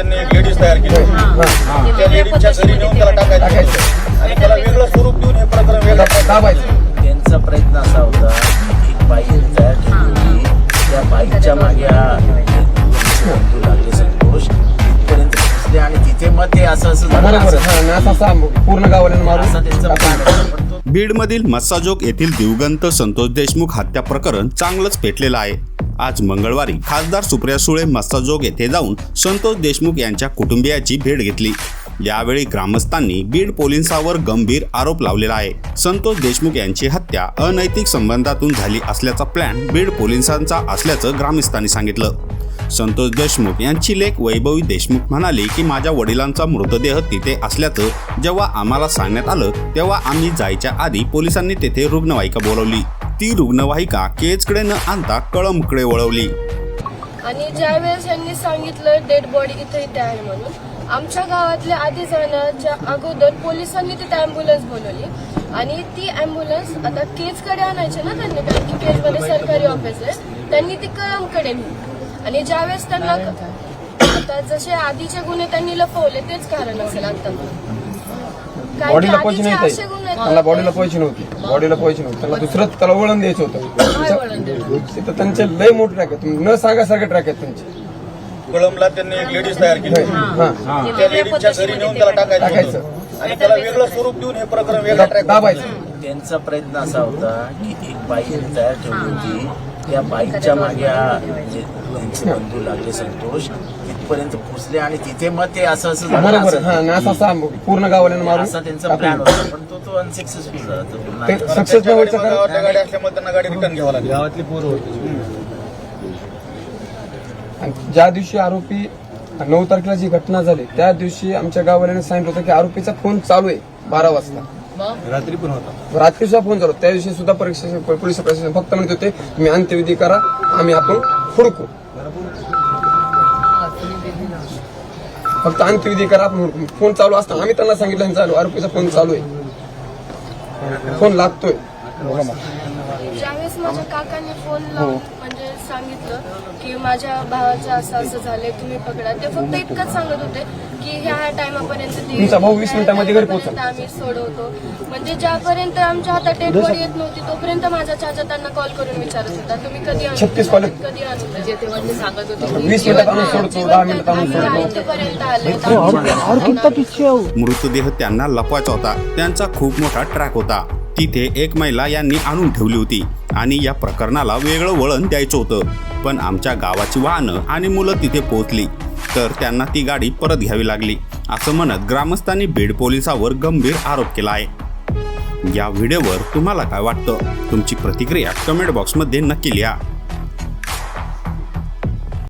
त्यांनी एक लेडीज तयार केली त्या लेडीजच्या घरी नेऊन त्याला टाकायचं. आणि त्याला वेगळं स्वरूप देऊन हे प्रकरण वेगळं दाबायचं. त्यांचा प्रयत्न असा होता की एक बाई तयार ठेवली होती. त्या बाईकच्या मागे लागले संतोष. तिथपर्यंत पोहोचले आणि तिथे मग ते असं असं पूर्ण गावाला त्यांचा मारून बीडमधील मस्साजोग येथील दिवगंत संतोष देशमुख हत्या प्रकरण चांगलंच पेटलेलं आहे. आज मंगळवारी खासदार सुप्रिया सुळे मस्ताजोग येथे जाऊन संतोष देशमुख यांच्या कुटुंबियाची भेट घेतली. यावेळी ग्रामस्थांनी बीड पोलिसांवर गंभीर आरोप लावलेला आहे. संतोष देशमुख यांची हत्या अनैतिक संबंधातून झाली असल्याचा प्लॅन बीड पोलिसांचा असल्याचं ग्रामस्थांनी सांगितलं. संतोष देशमुख यांची लेख वैभवी देशमुख म्हणाले की माझ्या वडिलांचा मृतदेह तिथे असल्याचं जेव्हा आम्हाला सांगण्यात आलं तेव्हा आम्ही जायच्या आधी पोलिसांनी तेथे रुग्णवाहिका बोलवली. ती रुग्णवाहिका केजकडे न आणता कळंबकडे वळवली. आणि ज्यावेळेस यांनी सांगितलं डेड बॉडी इथे इथे आहे म्हणून. आमच्या गावातल्या आधी जाण्याच्या अगोदर पोलिसांनी तिथे अँब्युलन्स बोलवली. आणि ती अँब्युलन्स आता केजकडे आणायची ना त्यांनी कारण की केजमध्ये सरकारी ऑफिस आहे त्यांनी ती कळमकडे नेली. आणि ज्यावेळेस त्यांना आता जसे आधीचे गुन्हे त्यांनी लपवले तेच कारण असेल आता. बॉडीला पैसे नाही असे गुन्हे त्यांना बॉडीला पैसे नव्हते बॉडीला पैसे नव्हते त्यांना दुसरं त्याला वळण द्यायचं होतं. तिथं त्यांचे लय मोठे ट्रॅक आहेत. न सांगासारखे ट्रॅक आहेत त्यांचे. कळमला त्यांनी एक लेडीज तयार केली. हा. त्या लेडीजच्या घरी नेऊन त्याला टाकायचं टाकायचं. आणि त्याला वेगळं स्वरूप देऊन हे प्रकरण वेगळं ट्रॅक दाबायचं. त्यांचा प्रयत्न असा होता की एक बाई तयार ठेवली होती. त्या बाईकच्या मागे त्यांचे बंधू लागले संतोष तिथपर्यंत पोहोचले आणि तिथे मग ते असं असं झालं. पूर्ण गावाला मारून असा त्यांचा प्लॅन होता. पण तो तो अनसक्सेसफुल झाला. तो पुन्हा ते एकदा. सक्सेस न व्हायचं कारण गावातल्या गाडी असल्यामुळे त्यांना गाडी रिटर्न घ्यावं लागली. आणि ज्या दिवशी आरोपी नऊ तारखेला जी घटना झाली त्या दिवशी आमच्या गाववाल्याने सांगितलं होतं की आरोपीचा फोन चालू आहे बारा वाजता. रात्री पण होता. रात्री सुद्धा फोन चालू होता. त्या दिवशी सुद्धा परीक्षा पोलीस प्रशासन फक्त म्हणत होते तुम्ही अंत्यविधी करा आम्ही आपण हुडकू. फक्त अंत्यविधी करा आपण हुडकू. फोन चालू असताना आम्ही त्यांना सांगितलं "हे चालू आरोपीचा फोन चालू आहे. फोन लागतोय. ज्यावेळेस माझ्या काकाने फोन लावून म्हणजे सांगितलं की माझ्या भावाचं असं असं झालंय तुम्ही पकडा ते फक्त इतकंच सांगत होते की ह्या ह्या टायमापर्यंत ते तुमचा भाऊ वीस मिनिटामध्ये घरी टायमापर्यंत पोहोचेल. आम्ही सोडवतो म्हणजे ज्यापर्यंत आमच्या हातात बॉडी येत नव्हती तोपर्यंत माझा चाचा त्यांना कॉल करून विचारत होता तुम्ही कधी आणू 36 कॉल आहेत. कधी आणू म्हणजे तेव्हा ते सांगत होते वीस मिनिटात आणून सोडतो दहा मिनिटात आणून सोडतो इथपर्यंत आले मृतदेह त्यांना लपवायचा होता त्यांचा खूप मोठा ट्रॅक होता तिथे एक महिला यांनी आणून ठेवली होती. आणि या प्रकरणाला वेगळं वळण द्यायचं होतं. पण आमच्या गावाची वाहनं आणि मुलं तिथे पोहोचली. तर त्यांना ती गाडी परत घ्यावी लागली. असं म्हणत ग्रामस्थांनी बीड पोलिसावर गंभीर आरोप केला आहे. या व्हिडिओवर तुम्हाला काय वाटतं? तुमची प्रतिक्रिया कमेंट बॉक्समध्ये नक्की लिहा.